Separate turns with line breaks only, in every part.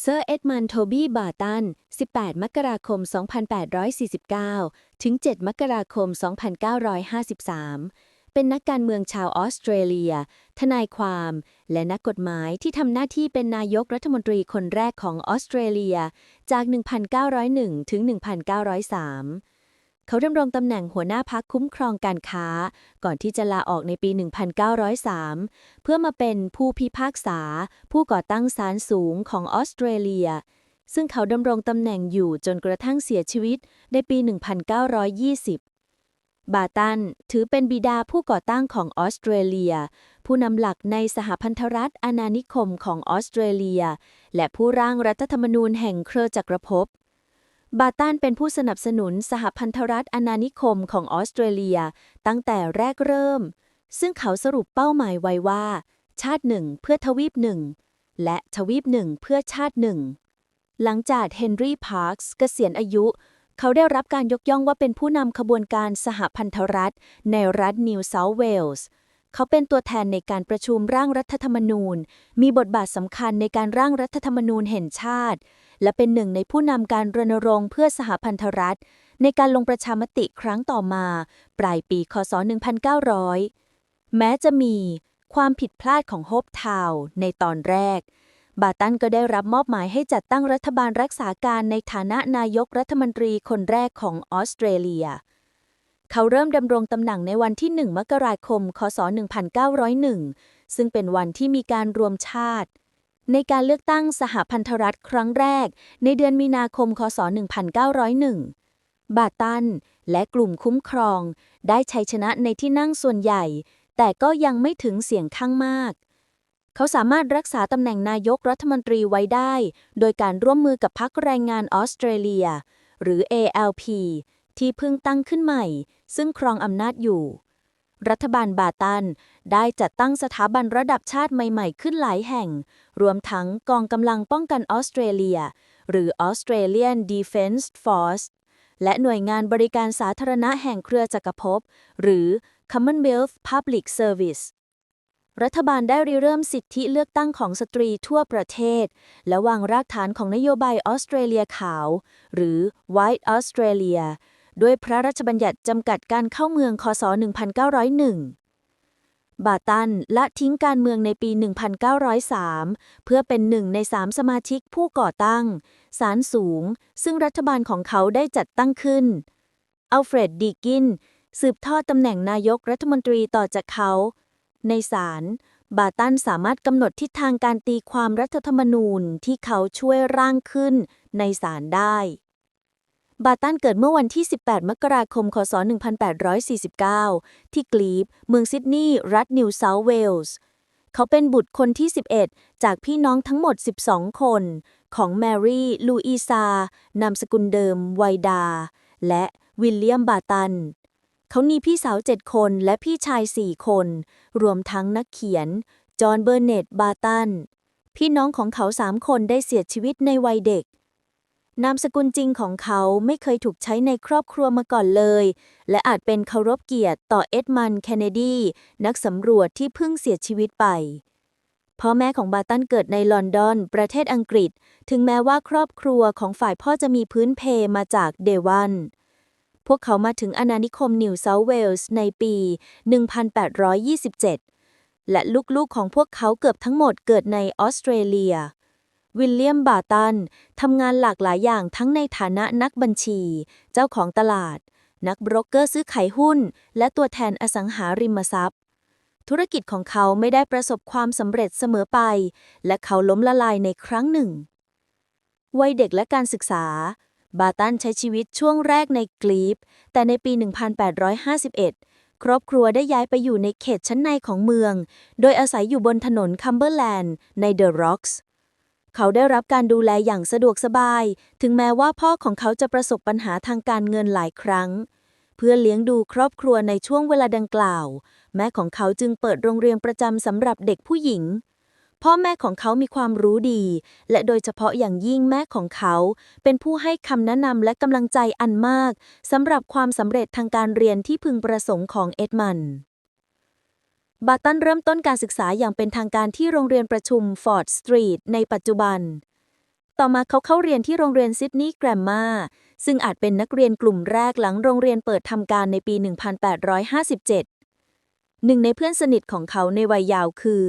เซอร์เอ็ดมันโทบี้บาร์ตัน 18 มกราคม 2849 ถึง 7 มกราคม 2953 เป็นนักการเมืองชาวออสเตรเลีย ทนายความ และนักกฎหมายที่ทำหน้าที่เป็นนายกรัฐมนตรีคนแรกของออสเตรเลีย จาก 1901 ถึง 1903 เขาดำรงตำแหน่งหัวหน้าพักคุ้มครองการค้า ก่อนที่จะลาออกในปี 1903 เพื่อมาเป็นผู้พิพากษา ผู้ก่อตั้งศาลสูงของออสเตรเลีย ซึ่งเขาดำรงตำแหน่งอยู่จนกระทั่งเสียชีวิตในปี 1920 บาตันถือเป็นบิดาผู้ก่อตั้งของออสเตรเลีย ผู้นำหลักในสหพันธรัฐอาณานิคมของออสเตรเลีย และผู้ร่างรัฐธรรมนูญแห่งเครือจักรภพ บาตันเป็นผู้สนับสนุนสหพันธรัฐอาณานิคมของออสเตรเลีย ตั้งแต่แรกเริ่ม ซึ่งเขาสรุปเป้าหมายไว้ว่า ชาติหนึ่งเพื่อทวีปหนึ่ง และทวีปหนึ่งเพื่อชาติหนึ่ง หลังจากเฮนรี่พาร์คส์เกษียณอายุ เขาได้รับการยกย่องว่าเป็นผู้นำขบวนการสหพันธรัฐในรัฐนิวเซาท์เวลส์ เขาเป็นตัวแทนในการประชุมร่างรัฐธรรมนูญ มีบทบาทสำคัญในการร่างรัฐธรรมนูญแห่งชาติ และเป็นหนึ่งในผู้นำการรณรงค์เพื่อสหพันธรัฐ ในการลงประชามติครั้งต่อมา ปลายปี คศ 1900 แม้จะมีความผิดพลาดของโฮปทาวในตอนแรก บาตันก็ได้รับมอบหมายให้จัดตั้งรัฐบาลรักษาการในฐานะนายกรัฐมนตรีคนแรกของออสเตรเลีย เขาเริ่มดำรงตำแหน่งในวันที่ 1 มกราคม คศ 1901 ซึ่งเป็นวันที่มีการรวมชาติ ในการเลือกตั้งสหพันธรัฐครั้งแรก ในเดือนมีนาคม คศ 1901 บาตัน และกลุ่มคุ้มครอง ได้ชัยชนะในที่นั่งส่วนใหญ่ แต่ก็ยังไม่ถึงเสียงข้างมากเขาสามารถรักษาตำแหน่งนายกรัฐมนตรีไว้ได้ โดยการร่วมมือกับพรรคแรงงานออสเตรเลีย หรือ ALP ที่เพิ่งตั้งขึ้นใหม่ ซึ่งครองอำนาจอยู่ รัฐบาลบาตันได้จัดตั้งสถาบันระดับชาติใหม่ๆ ขึ้นหลายแห่ง รวมทั้งกองกำลังป้องกันออสเตรเลีย หรือ Australian Defence Force และหน่วยงานบริการสาธารณะแห่งเครือจักรภพ หรือ Commonwealth Public Service รัฐบาลได้ริเริ่มสิทธิเลือกตั้งของสตรีทั่วประเทศ และวางรากฐานของนโยบายออสเตรเลียขาว หรือ White Australia ด้วยพระราชบัญญัติจำกัดการเข้าเมืองคศ 1901 บาตันละทิ้งการเมืองในปี 1903 เพื่อเป็นหนึ่งในสามสมาชิกผู้ก่อตั้งศาลสูง ซึ่งรัฐบาลของเขาได้จัดตั้งขึ้น อัลเฟรด ดีกิน สืบทอดตำแหน่งนายกรัฐมนตรีต่อจากเขา ในศาลบาตันสามารถกำหนดทิศทางการตีความรัฐธรรมนูญที่เขาช่วยร่างขึ้นในศาลได้ บาตันเกิดเมื่อวันที่ 18 มกราคม คศ 1849 ที่กลีบ เมืองซิดนีย์ รัฐนิวเซาท์เวลส์ เขาเป็นบุตรคนที่ 11 จากพี่น้องทั้งหมด 12 คน ของแมรี่ ลูอีซา นามสกุลเดิม ไวดา และวิลเลียมบาตัน เขามีพี่สาว 7 คนและพี่ชาย 4 คน รวมทั้งนักเขียน จอห์น เบอร์เน็ตบาตัน พี่น้องของเขาสามคนได้เสียชีวิตในวัยเด็ก นามสกุลจริงของเขาไม่เคยถูกใช้ในครอบครัวมาก่อนเลย และอาจเป็นเคารพเกียรติต่อเอ็ดมันด์เคนเนดี นักสำรวจที่เพิ่งเสียชีวิตไป พ่อแม่ของบาตันเกิดในลอนดอน ประเทศอังกฤษ ถึงแม้ว่าครอบครัวของฝ่ายพ่อจะมีพื้นเพมาจากเดวัน พวกเขามาถึงอาณานิคมนิวเซาท์เวลส์ในปี 1827 และลูกๆของพวกเขาเกือบทั้งหมดเกิดในออสเตรเลีย วิลเลียมบาตันทำงานหลากหลายอย่างทั้งในฐานะนักบัญชี เจ้าของตลาด นักโบรกเกอร์ซื้อขายหุ้น และตัวแทนอสังหาริมทรัพย์ ธุรกิจของเขาไม่ได้ประสบความสำเร็จเสมอไป และเขาล้มละลายในครั้งหนึ่ง วัยเด็กและการศึกษา บาตันใช้ชีวิตช่วงแรกในกลีบแต่ในปี 1851ครอบครัวได้ย้ายไปอยู่ในเขตชั้นในของเมือง โดยอาศัยอยู่บนถนนคัมเบอร์แลนด์ในเดอะร็อกส์ เขาได้รับการดูแลอย่างสะดวกสบาย ถึงแม้ว่าพ่อของเขาจะประสบปัญหาทางการเงินหลายครั้ง เพื่อเลี้ยงดูครอบครัวในช่วงเวลาดังกล่าว แม่ของเขาจึงเปิดโรงเรียนประจำสำหรับเด็กผู้หญิง พ่อแม่ของเขามีความรู้ดี และโดยเฉพาะอย่างยิ่งแม่ของเขา เป็นผู้ให้คำแนะนำและกำลังใจอันมากสำหรับความสำเร็จทางการเรียนที่พึงประสงค์ของเอ็ดมัน บาตันเริ่มต้นการศึกษาอย่างเป็นทางการที่โรงเรียนประชุมฟอร์ดสตรีทในปัจจุบัน ต่อมาเขาเข้าเรียนที่โรงเรียนซิดนีย์แกรมมาซึ่งอาจเป็นนักเรียนกลุ่มแรกหลังโรงเรียนเปิดทำการในปี 1857 หนึ่งในเพื่อนสนิทของเขาในวัยยาวคือ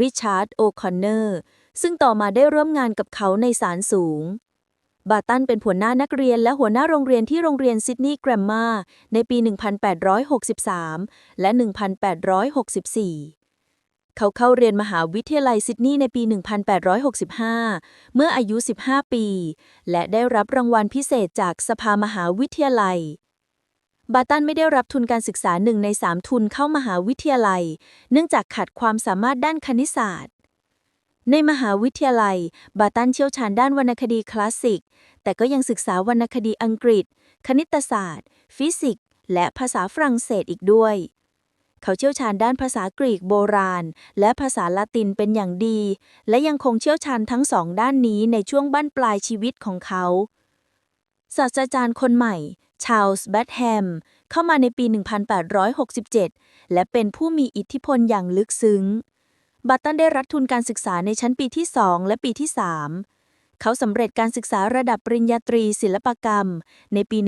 ริชาร์ดโอคอนเนอร์ซึ่งต่อมาได้ร่วมงานกับเขาในศาลสูง บาตันเป็นหัวหน้านักเรียนและหัวหน้าโรงเรียนที่โรงเรียนซิดนีย์แกรมมาในปี 1863 และ 1864เขาเข้าเรียนมหาวิทยาลัยซิดนีย์ในปี 1865 เมื่ออายุ 15 ปี และได้รับรางวัลพิเศษจากสภามหาวิทยาลัย บาตันไม่ได้รับทุนการศึกษาหนึ่งในสามทุนเข้ามหาวิทยาลัย เนื่องจากขาดความสามารถด้านคณิตศาสตร์ ในมหาวิทยาลัย บาตันเชี่ยวชาญด้านวรรณคดีคลาสสิก แต่ก็ยังศึกษาวรรณคดีอังกฤษ คณิตศาสตร์ ฟิสิกส์ และภาษาฝรั่งเศสอีกด้วย เขาเชี่ยวชาญด้านภาษากรีกโบราณ และภาษาละตินเป็นอย่างดี และยังคงเชี่ยวชาญทั้งสองด้านนี้ในช่วงบั้นปลายชีวิตของเขา ศาสตราจารย์คนใหม่ ชาลส์แบทแฮม เข้ามาในปี 1867 และเป็นผู้มีอิทธิพลอย่างลึกซึ้ง บัตตันได้รับทุนการศึกษาในชั้นปีที่ 2 และปีที่ 3 เขาสำเร็จการศึกษาระดับปริญญาตรีศิลปกรรม ในปี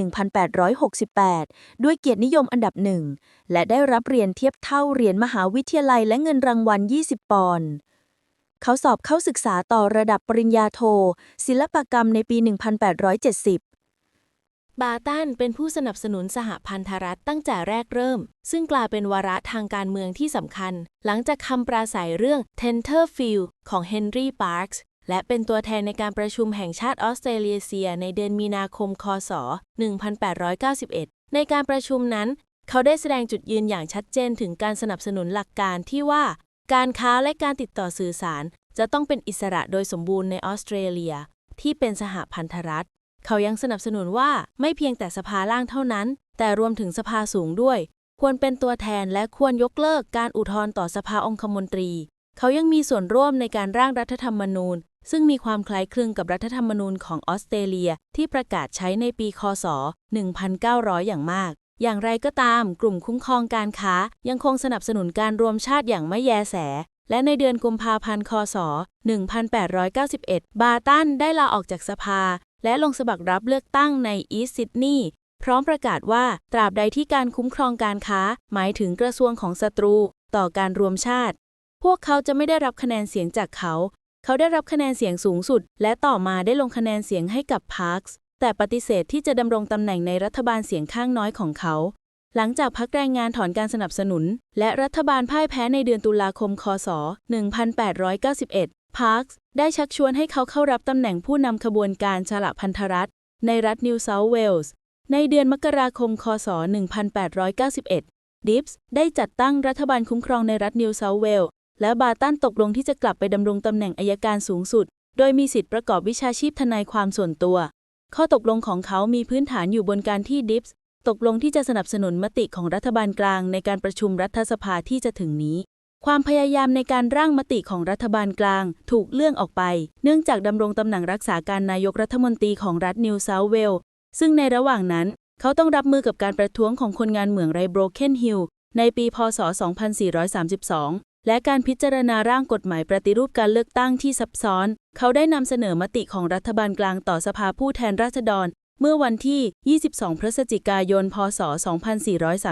1868 ด้วยเกียรตินิยมอันดับหนึ่ง และได้รับเหรียญเทียบเท่าเหรียญมหาวิทยาลัยและเงินรางวัล 20 ปอนด์เขาสอบเข้าศึกษาต่อระดับปริญญาโท ศิลปกรรมในปี 1870
บาตันเป็นผู้สนับสนุนสหพันธรัฐตั้งแต่แรกเริ่ม ซึ่งกลายเป็นวาระทางการเมืองที่สำคัญ หลังจากคำปราศัยเรื่อง Tenterfield ของเฮนรี่ปาร์คส์และเป็นตัวแทนในการประชุมแห่งชาติออสเตรเลียเซียในเดือนมีนาคม คศ 1891 ในการประชุมนั้น เขาได้แสดงจุดยืนอย่างชัดเจนถึงการสนับสนุนหลักการที่ว่า การค้าและการติดต่อสื่อสาร จะต้องเป็นอิสระโดยสมบูรณ์ในออสเตรเลีย ที่เป็นสหพันธรัฐ เขายังสนับสนุนว่าไม่เพียงแต่สภาล่างเท่านั้น แต่รวมถึงสภาสูงด้วย ควรเป็นตัวแทนและควรยกเลิกการอุทธรณ์ต่อสภาองคมนตรี เขายังมีส่วนร่วมในการร่างรัฐธรรมนูญ ซึ่งมีความคล้ายคลึงกับรัฐธรรมนูญของออสเตรเลียที่ประกาศใช้ในปีคศ 1900 อย่างมากอย่างไรก็ตาม กลุ่มคุ้มครองการค้า ยังคงสนับสนุนการรวมชาติอย่างไม่แยแส และในเดือนกุมภาพันธ์ คศ 1891 บาตันได้ลาออกจากสภา และลงสมัครรับเลือกตั้งในอีสต์ซิดนีย์พร้อมประกาศว่าตราบใดที่การคุ้มครองการค้า หมายถึงกระทรวงของศัตรู ต่อการรวมชาติ พวกเขาจะไม่ได้รับคะแนนเสียงจากเขา เขาได้รับคะแนนเสียงสูงสุด และต่อมาได้ลงคะแนนเสียงให้กับพาร์คส์แต่ปฏิเสธที่จะดำรงตำแหน่งในรัฐบาลเสียงข้างน้อยของเขา หลังจากพักแรงงานถอนการสนับสนุน และรัฐบาลพ่ายแพ้ในเดือนตุลาคม คศ 1891 พาร์คส์ได้ชักชวนให้เขาเข้ารับตำแหน่งผู้นำขบวนการฉลาพันธรัฐ ในรัฐนิวเซาท์เวลส์ในเดือนมกราคม คศ 1891 ดิฟส์ได้จัดตั้งรัฐบาลคุ้มครองในรัฐนิวเซาท์เวลส์และบาตันตกลงที่จะกลับไปดำรงตำแหน่งอายการสูงสุด โดยมีสิทธิประกอบวิชาชีพทนายความส่วนตัว ข้อตกลงของเขามีพื้นฐานอยู่บนการที่ดิฟส์ตกลงที่จะสนับสนุนมติของรัฐบาลกลางในการประชุมรัฐสภาที่จะถึงนี้ ความพยายามในการร่างมติของรัฐบาลกลาง ถูกเลื่อนออกไป เนื่องจากดำรงตำแหน่งรักษาการนายกรัฐมนตรีของรัฐนิวเซาเวลส์ซึ่งในระหว่างนั้น เขาต้องรับมือกับการประท้วงของคนงานเหมืองไรโบรเคนฮิลในปีพศ 2432 และการพิจารณาร่างกฎหมายปฏิรูปการเลือกตั้งที่ซับซ้อน เขาได้นำเสนอมติของรัฐบาลกลางต่อสภาผู้แทนราษฎร เมื่อวันที่ 22 พฤศจิกายน พศ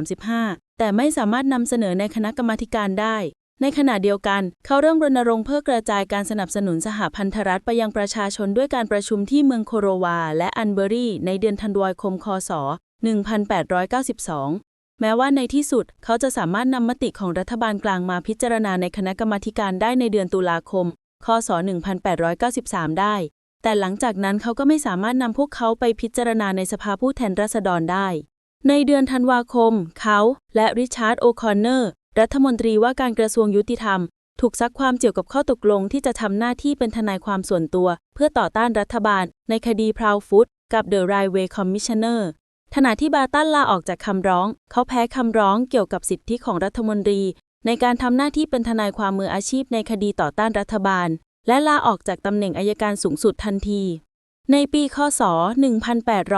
2435 แต่ไม่สามารถนำเสนอในคณะกรรมาการได้ ในขณะเดียวกัน เขาเริ่มรณรงค์เพื่อกระจายการสนับสนุนสหพันธรัฐไปยังประชาชนด้วยการประชุมที่เมืองโคโรวา และอันเบอรีในเดือนธันวาคม คศ 1892แม้ว่าในที่สุดเขาจะสามารถนำมติของรัฐบาลกลางมาพิจารณาในคณะกรรมาการได้ในเดือนตุลาคม คศ 1893 ได้ แต่หลังจากนั้นเขาก็ไม่สามารถนำพวกเขาไปพิจารณาในสภาผู้แทนราษฎรได้ ในเดือนธันวาคม เขาและริชาร์ดโอคอนเนอร์ รัฐมนตรีว่าการกระทรวงยุติธรรม ถูกซักความเกี่ยวกับข้อตกลงที่จะทำหน้าที่เป็นทนายความส่วนตัว เพื่อต่อต้านรัฐบาล ในคดีพราวฟุตกับ The Railway Commissioner ขณะที่บาตันลาออกจากคำร้อง เขาแพ้คำร้องเกี่ยวกับสิทธิของรัฐมนตรี ในการทำหน้าที่เป็นทนายความมืออาชีพในคดีต่อต้านรัฐบาล และลาออกจากตำแหน่งอายการสูงสุดทันที ในปีคศ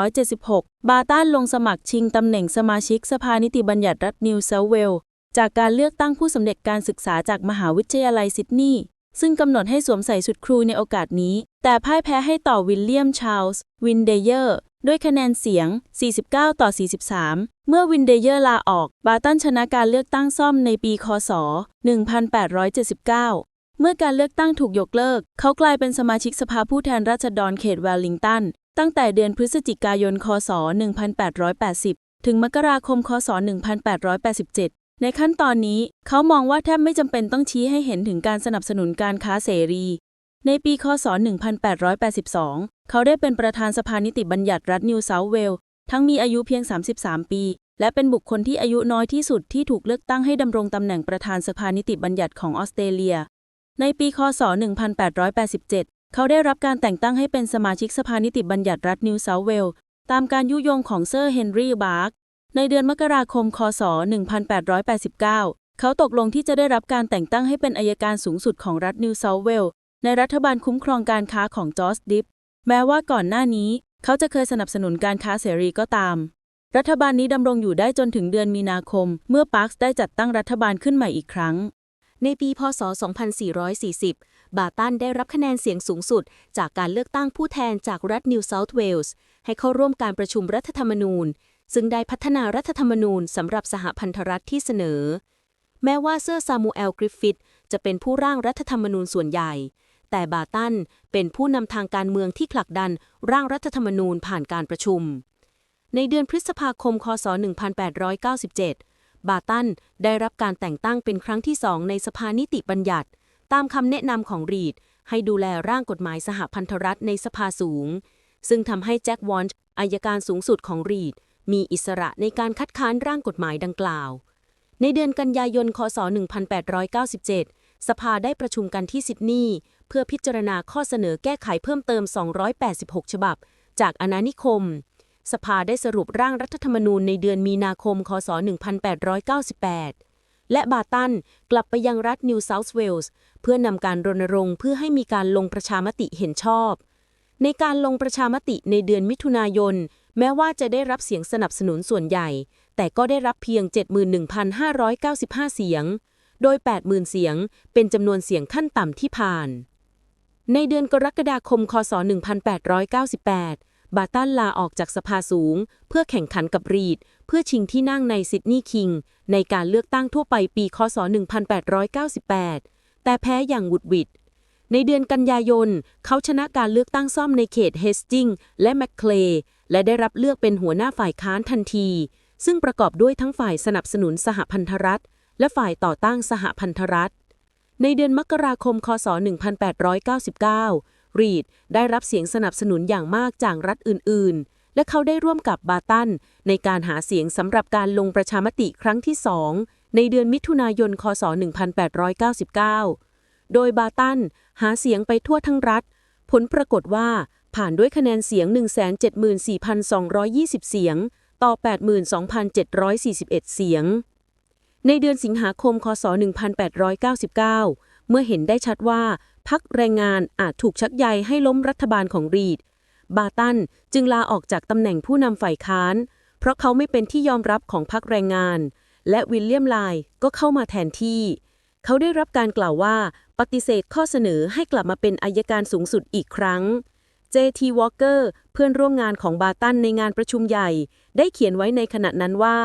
1876 บาตันลงสมัครชิงตำแหน่งสมาชิกสภานิติบัญญัติรัฐนิวเซาท์เวล จากการเลือกตั้งผู้สำเร็จการศึกษาจากมหาวิทยาลัยซิดนีย์ซึ่งกำหนดให้สวมใส่ชุดครูในโอกาสนี้ แต่พ่ายแพ้ให้ต่อวิลเลียมชาร์ลส์วินเดเยอร์ ด้วยคะแนนเสียง 49 ต่อ 43 เมื่อวินเดเยอร์ลาออก บาตันชนะการเลือกตั้งซ่อมในปีคศ 1879 เมื่อการเลือกตั้งถูกยกเลิก เขากลายเป็นสมาชิกสภาผู้แทนราษฎรเขตเวลลิงตัน ตั้งแต่เดือนพฤศจิกายน คศ 1880 ถึงมกราคม คศ 1887 ในขั้นตอนนี้เขามองว่าแทบไม่จำเป็นต้องชี้ให้เห็นถึงการสนับสนุนการค้าเสรี ในปี คศ 1882 เขาได้เป็นประธานสภานิติบัญญัติรัฐนิวเซาท์เวลส์ทั้งมีอายุเพียง 33 ปี และเป็นบุคคลที่อายุน้อยที่สุดที่ถูกเลือกตั้งให้ดำรงตำแหน่งประธานสภานิติบัญญัติของออสเตรเลีย ในปีคศ 1887 เขาได้รับการแต่งตั้งให้เป็นสมาชิกสภานิติบัญญัติรัฐนิวเซาท์เวลส์ตามการยุยงของเซอร์เฮนรี่บาร์ก ในเดือนมกราคม คศ 1889 เขาตกลงที่จะได้รับการแต่งตั้งให้เป็นอายการสูงสุดของรัฐนิวเซาท์เวลส์ในรัฐบาลคุ้มครองการค้าของจอร์จดิฟ แม้ว่าก่อนหน้านี้ เขาจะเคยสนับสนุนการค้าเสรีก็ตาม รัฐบาลนี้ดำรงอยู่ได้จนถึงเดือนมีนาคม เมื่อปาร์คส์ได้จัดตั้งรัฐบาลขึ้นใหม่อีกครั้ง
ในปีพศ 2440 บาตันได้รับคะแนนเสียงสูงสุด จากการเลือกตั้งผู้แทนจากรัฐนิวเซาท์เวลส์ให้เข้าร่วมการประชุมรัฐธรรมนูญ ซึ่งได้พัฒนารัฐธรรมนูญสำหรับสหพันธรัฐที่เสนอ แม้ว่าเซอร์ซามูเอลกริฟฟิธจะเป็นผู้ร่างรัฐธรรมนูญส่วนใหญ่ แต่บาตันเป็นผู้นำทางการเมืองที่ผลักดันร่างรัฐธรรมนูญผ่านการประชุม ในเดือนพฤษภาคม คศ 1897 บาตันได้รับการแต่งตั้งเป็นครั้งที่สองในสภานิติบัญญัติ ตามคำแนะนำของรีด ให้ดูแลร่างกฎหมายสหพันธรัฐในสภาสูง ซึ่งทำให้แจ็ควอนช์อายการสูงสุดของรีด มีอิสระในการคัดค้านร่างกฎหมายดังกล่าว ในเดือนกันยายน คศ 1897 สภาได้ประชุมกันที่ซิดนีย์เพื่อพิจารณาข้อเสนอแก้ไขเพิ่มเติม 286 ฉบับ จากอาณานิคม สภาได้สรุปร่างรัฐธรรมนูญในเดือนมีนาคม คศ 1898 และบาตันกลับไปยังรัฐนิวเซาท์เวลส์เพื่อนำการรณรงค์เพื่อให้มีการลงประชามติเห็นชอบ ในการลงประชามติในเดือนมิถุนายน แม้ว่าจะได้รับเสียงสนับสนุนส่วนใหญ่ แต่ก็ได้รับเพียง 71,595 เสียง โดย 80,000 เสียงเป็นจำนวนเสียงขั้นต่ำที่ผ่าน ในเดือนกรกฎาคม คศ 1898 บาตันลาออกจากสภาสูง เพื่อแข่งขันกับรีด เพื่อชิงที่นั่งในซิดนีย์คิง ในการเลือกตั้งทั่วไปปีคศ 1898 แต่แพ้อย่างหวุดหวิด ในเดือนกันยายน เขาชนะการเลือกตั้งซ่อมในเขตเฮสติงและแมคเคลย์และได้รับเลือกเป็นหัวหน้าฝ่ายค้านทันที ซึ่งประกอบด้วยทั้งฝ่ายสนับสนุนสหพันธรัฐ และฝ่ายต่อต้านสหพันธรัฐ ในเดือนมกราคม คศ 1899 รีดได้รับเสียงสนับสนุนอย่างมากจากรัฐอื่น ๆ และเขาได้ร่วมกับบาตัน ในการหาเสียงสำหรับการลงประชามติครั้งที่สองในเดือนมิถุนายน คศ 1899 โดยบาตันหาเสียงไปทั่วทั้งรัฐ ผลปรากฏว่าผ่านด้วยคะแนนเสียง 174,220 เสียง ต่อ 82,741 เสียง ในเดือนสิงหาคม คศ 1899 เมื่อเห็นได้ชัดว่า พักแรงงานอาจถูกชักใยให้ล้มรัฐบาลของรีด บาตันจึงลาออกจากตำแหน่งผู้นำฝ่ายค้าน เพราะเขาไม่เป็นที่ยอมรับของพรรคแรงงาน และวิลเลียมไลก็เข้ามาแทนที่ เขาได้รับการกล่าวว่าปฏิเสธข้อเสนอให้กลับมาเป็นอายการสูงสุดอีกครั้ง J.T. Walker เพื่อนร่วมงานของบาตันในงานประชุมใหญ่ ได้เขียนไว้ในขณะนั้นว่า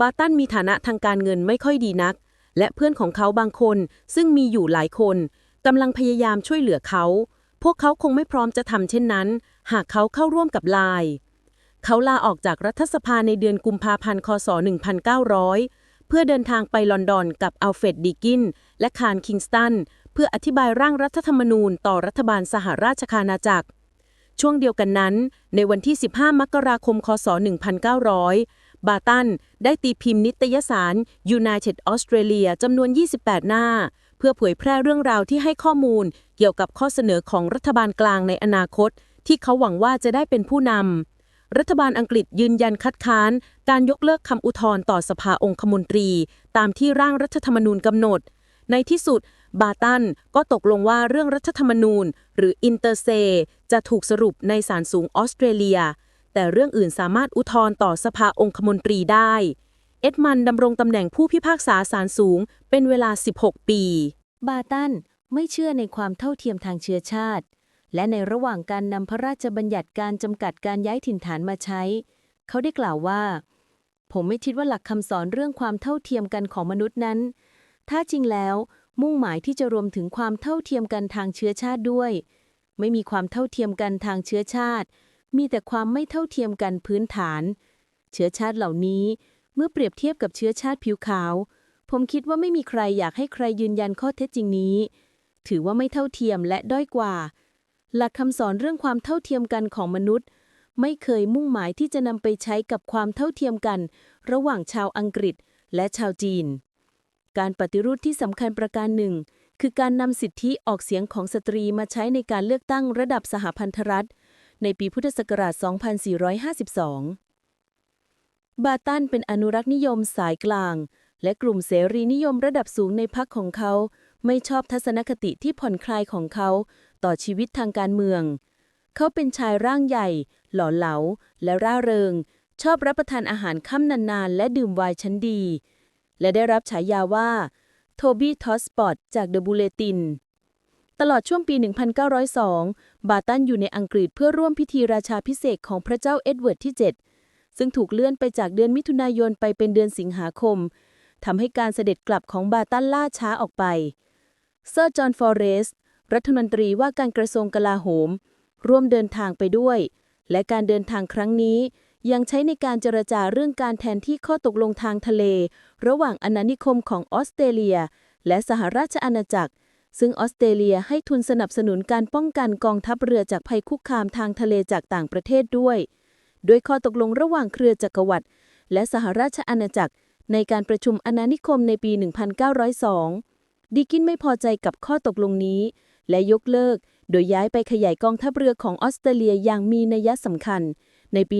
บาตันมีฐานะทางการเงินไม่ค่อยดีนัก และเพื่อนของเขาบางคนซึ่งมีอยู่หลายคน กำลังพยายามช่วยเหลือเขา พวกเขาคงไม่พร้อมจะทำเช่นนั้น หากเขาเข้าร่วมกับไลน์เขาลาออกจากรัฐสภาในเดือนกุมภาพันธ์คศ 1900 เพื่อเดินทางไปลอนดอนกับอัลเฟรดดีกิน และคาร์นคิงสตัน เพื่ออธิบายร่างรัฐธรรมนูญต่อรัฐบาลสหราชอาณาจักร ช่วงเดียวกันนั้น ในวันที่ 15 มกราคม คศ 1900 บาตันได้ตีพิมพ์นิตยสาร United Australia จำนวน 28 หน้า พื่อเผยแพร่เรื่องราวที่ให้ข้อมูล เกี่ยวกับข้อเสนอของรัฐบาลกลางในอนาคต ที่เขาหวังว่าจะได้เป็นผู้นำรัฐบาลอังกฤษยืนยันคัดค้าน การยกเลิกคำอุทธรณ์ต่อสภาองคมนตรี ตามที่ร่างรัฐธรรมนูญกำหนด ในที่สุด บาตันก็ตกลงว่าเรื่องรัฐธรรมนูญ หรืออินเตอร์เซ จะถูกสรุปในศาลสูงออสเตรเลีย แต่เรื่องอื่นสามารถอุทธรณ์ต่อสภาองคมนตรีได้ เอ็ดมันดำรงตำแหน่งผู้พิพากษาศาลสูง เป็นเวลา 16 ปี บาตัน
ไม่เชื่อในความเท่าเทียมทางเชื้อชาติ และในระหว่างการนำพระราชบัญญัติการจำกัดการย้ายถิ่นฐานมาใช้ เขาได้กล่าวว่า ผมไม่คิดว่าหลักคำสอนเรื่องความเท่าเทียมกันของมนุษย์นั้น ถ้าจริงแล้ว มุ่งหมายที่จะรวมถึงความเท่าเทียมกันทางเชื้อชาติด้วย ไม่มีความเท่าเทียมกันทางเชื้อชาติ มีแต่ความไม่เท่าเทียมกันพื้นฐาน เชื้อชาติเหล่านี้ เมื่อเปรียบเทียบกับเชื้อชาติผิวขาว ผมคิดว่าไม่มีใครอยากให้ใครยืนยันข้อเท็จจริงนี้ ถือว่าไม่เท่าเทียมและด้อยกว่า หลักคำสอนเรื่องความเท่าเทียมกันของมนุษย์ ไม่เคยมุ่งหมายที่จะนำไปใช้กับความเท่าเทียมกัน ระหว่างชาวอังกฤษและชาวจีน การปฏิรูปที่สำคัญประการหนึ่ง คือการนำสิทธิออกเสียงของสตรีมาใช้ในการเลือกตั้งระดับสหพันธรัฐ ในปีพุทธศักราช 2452 บาตันเป็นอนุรักษ์นิยมสายกลาง และกลุ่มเสรีนิยมระดับสูงในพรรคของเขา ไม่ชอบทัศนคติที่ผ่อนคลายของเขา ต่อชีวิตทางการเมือง เขาเป็นชายร่างใหญ่ หล่อเหลา และร่าเริง ชอบรับประทานอาหารค่ำนานๆ และดื่มไวน์ชั้นดี และได้รับฉายาว่าโทบี้ทอสปอตจากเดอะบูเลตินตลอดช่วงปี 1902 บาตันอยู่ในอังกฤษเพื่อร่วมพิธีราชาพิเศษของพระเจ้าเอ็ดเวิร์ดที่ 7 ซึ่งถูกเลื่อนไปจากเดือนมิถุนายนไปเป็นเดือนสิงหาคมทำให้การเสด็จกลับของบาตันล่าช้าออกไป เซอร์จอห์นฟอเรสรัฐมนตรีว่าการกระทรวงกลาโหม ร่วมเดินทางไปด้วย และการเดินทางครั้งนี้ยังใช้ในการเจรจาเรื่องการแทนที่ข้อตกลงทางทะเล ระหว่างอาณานิคมของออสเตรเลีย และสหราชอาณาจักร ซึ่งออสเตรเลียให้ทุนสนับสนุนการป้องกันกองทัพเรือจากภัยคุกคามทางทะเลจากต่างประเทศด้วย ด้วยข้อตกลงระหว่างเครือจักรวรรดิและสหราชอาณาจักรในการประชุมอาณานิคมในปี 1902 ดิกินไม่พอใจกับข้อตกลงนี้ และยกเลิก โดยย้ายไปขยายกองทัพเรือของออสเตรเลียอย่างมีนัยสำคัญ ในปี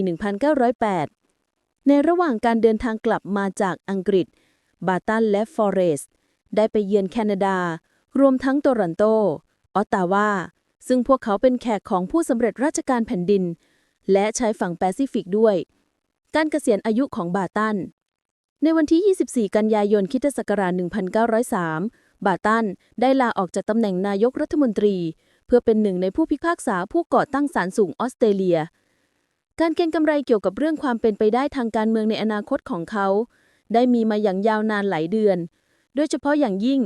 1908 ในระหว่างการเดินทางกลับมาจากอังกฤษ บาตันและฟอเรสได้ไปเยือนแคนาดา รวมทั้งโตรอนโต ออตตาวา ซึ่งพวกเขาเป็นแขกของผู้สำเร็จราชการแผ่นดิน และชายฝั่งแปซิฟิกด้วย การเกษียณอายุของบาตัน ในวันที่ 24 กันยายนคิตศักราช1903 บาตันได้ลาออกจากตำแหน่งนายกรัฐมนตรี เพื่อเป็นหนึ่งในผู้พิพากษาผู้ก่อตั้งศาลสูงออสเตรเลีย การเก็งกำไรเกี่ยวกับเรื่องความเป็นไปได้ทางการเมืองในอนาคตของเขา ได้มีมาอย่างยาวนานหลายเดือน โดยเฉพาะอย่างยิ่ง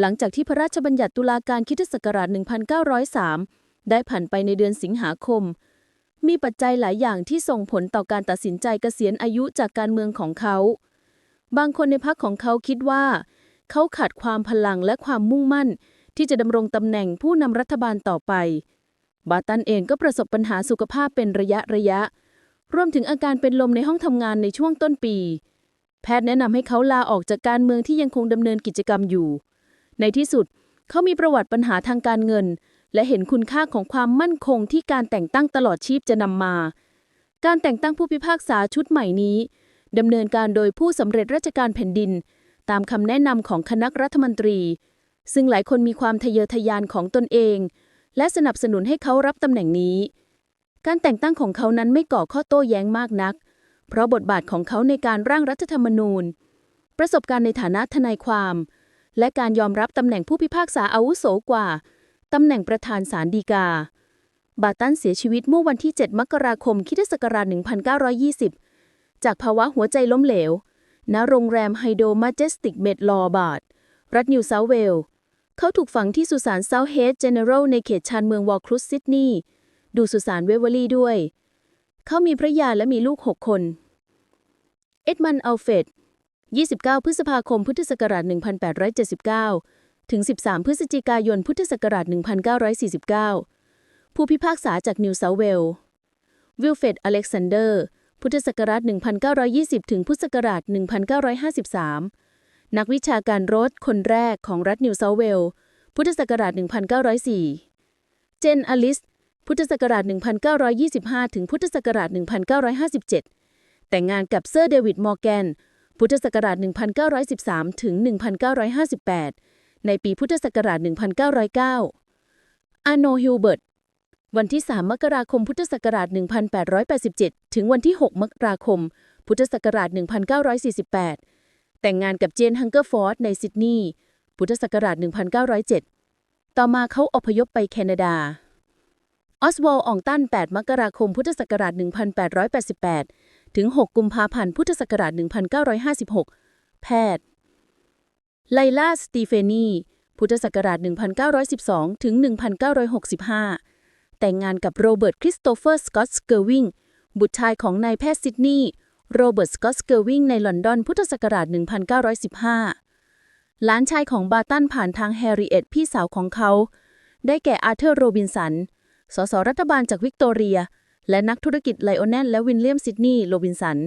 หลังจากที่พระราชบัญญัติตุลาการคิตศักราช1903 ได้ผ่านไปในเดือนสิงหาคม มีปัจจัยหลายอย่างที่ส่งผลต่อการตัดสินใจเกษียณอายุจากการเมืองของเขา บางคนในพรรคของเขาคิดว่า เขาขาดความพลังและความมุ่งมั่น ที่จะดำรงตำแหน่งผู้นำรัฐบาลต่อไป บาตันเองก็ประสบปัญหาสุขภาพเป็นระยะระยะ รวมถึงอาการเป็นลมในห้องทำงานในช่วงต้นปี แพทย์แนะนำให้เขาลาออกจากการเมืองที่ยังคงดำเนินกิจกรรมอยู่ ในที่สุด เขามีประวัติปัญหาทางการเงิน และเห็นคุณค่าของความมั่นคงที่การแต่งตั้งตลอดชีพจะนำมา การแต่งตั้งผู้พิพากษาชุดใหม่นี้ดำเนินการโดยผู้สำเร็จราชการแผ่นดิน ตามคำแนะนำของคณะรัฐมนตรี ซึ่งหลายคนมีความทะเยอทะยานของตนเอง และสนับสนุนให้เขารับตำแหน่งนี้ การแต่งตั้งของเขานั้นไม่ก่อข้อโต้แย้งมากนัก เพราะบทบาทของเขาในการร่างรัฐธรรมนูญ ประสบการณ์ในฐานะทนายความ และการยอมรับตำแหน่งผู้พิพากษาอาวุโสกว่า ตำแหน่งประธานศาลฎีกา บาตันเสียชีวิตเมื่อวันที่ 7 มกราคมคิศักราช1920 จากภาวะหัวใจล้มเหลว ณ โรงแรมไฮโดมาเจสติกเมดลอบาร์ดรัฐนิวเซาเวล เขาถูกฝังที่สุสานเซาท์เฮดเจเนอรัลในเขตชานเมืองวอลครุสซิดนีย์ ดูสุสานเวเวอรี่ด้วย เขามีภรรยาและมีลูก 6 คน เอ็ดมันด์อัลเฟด29 พฤษภาคม พุทธศักราช 1879 ถึง 13 พฤศจิกายน พุทธศักราช 1949 ผู้พิพากษาจากนิวเซาท์เวลวิลเฟดอเล็กซานเดอร์ พุทธศักราช 1920 ถึงพุทธศักราช 1953 นักวิชาการรถคนแรกของรัฐนิวเซาท์เวล พุทธศักราช 1904 เจนอลิส พุทธศักราช 1925 ถึงพุทธศักราช 1957 แต่งงานกับเซอร์เดวิดมอร์แกน พุทธศักราช 1913 ถึง 1958 ในปีพุทธศักราช 1909 อาโนฮิลเบิร์ต วันที่ 3 มกราคมพุทธศักราช 1887 ถึงวันที่ 6 มกราคม พุทธศักราช 1948 แต่งงานกับเจนฮังเกอร์ฟอร์ดในซิดนีย์ พุทธศักราช 1907 ต่อมาเขาอพยพไปแคนาดา ออสวอลอองตัน 8 มกราคม พุทธศักราช 1888 ถึง 6 กุมภาพันธ์ พุทธศักราช 1956 แพทย์ ไลลาสตีเฟนี พุทธศักราช 1912 ถึง 1965 แต่งงานกับโรเบิร์ตคริสโตเฟอร์สกอตต์สเกอร์วิง บุตรชายของนายแพทย์ซิดนีย์ โรเบิร์ตสกอตต์สเกอร์วิงในลอนดอน พุทธศักราช 1915 หลานชายของบาตันผ่านทางแฮร์ริเอตพี่สาวของเขา ได้แก่อาร์เธอร์โรบินสัน สสรัฐบาลจากวิกตอเรีย และนักธุรกิจไลโอเนลและวินเลียมซิดนีย์ โรบินสัน